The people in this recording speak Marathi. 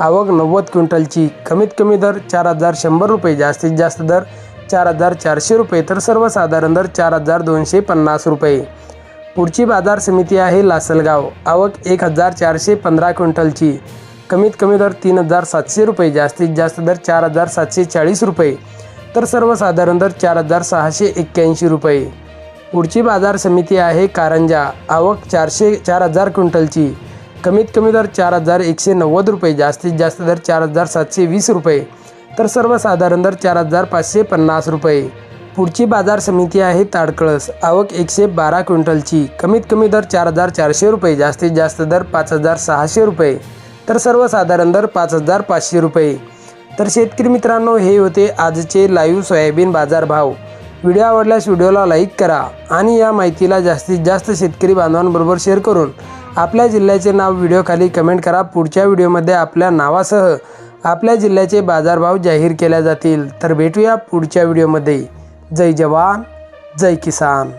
आवक नव्वद क्विंटलची. कमीत कमी दर चार हजार शंभर रुपये जास्तीत जास्त दर चार हजार चारशे रुपये तर सर्वसाधारण दर चार हजार दोनशे पन्नास रुपये. पुढची बाजार समिती आहे लासलगाव. आवक एक हजार चारशे पंधरा क्विंटलची. कमीत कमी दर तीन हजार सातशे रुपये जास्तीत जास्त दर चार हजार सातशे चाळीस रुपये तर सर्वसाधारण दर चार हजार सहाशे एक्क्याऐंशी रुपये. पुढची बाजार समिती आहे कारंजा. आवक चारशे चार हजार क्विंटलची. कमीत कमी दर चार हजार एकशे नव्वद रुपये जास्तीत जास्त दर चार हजार सातशे वीस रुपये तर सर्वसाधारण दर चार हजार पाचशे पन्नास रुपये. पुढची बाजार समिती आहे ताडकळस आवक एकशे बारा क्विंटलची कमीत कमी दर चार हजार चारशे रुपये जास्तीत जास्त दर पाच हजार सहाशे रुपये तर सर्वसाधारण दर पाच हजार पाचशे रुपये. तर शेतकरी मित्रांनो हे होते आजचे लाईव्ह सोयाबीन बाजारभाव. व्हिडिओ आवडल्यास व्हिडिओला लाईक करा आणि या माहितीला जास्तीत जास्त शेतकरी बांधवांबरोबर शेअर करून आपल्या जिल्ह्याचे नाव व्हिडिओखाली कमेंट करा. पुढच्या व्हिडिओमध्ये आपल्या नावासह आपल्या जिल्ह्याचे बाजारभाव जाहीर केल्या जातील. तर भेटूया पुढच्या व्हिडिओमध्ये जय जवान जय किसान.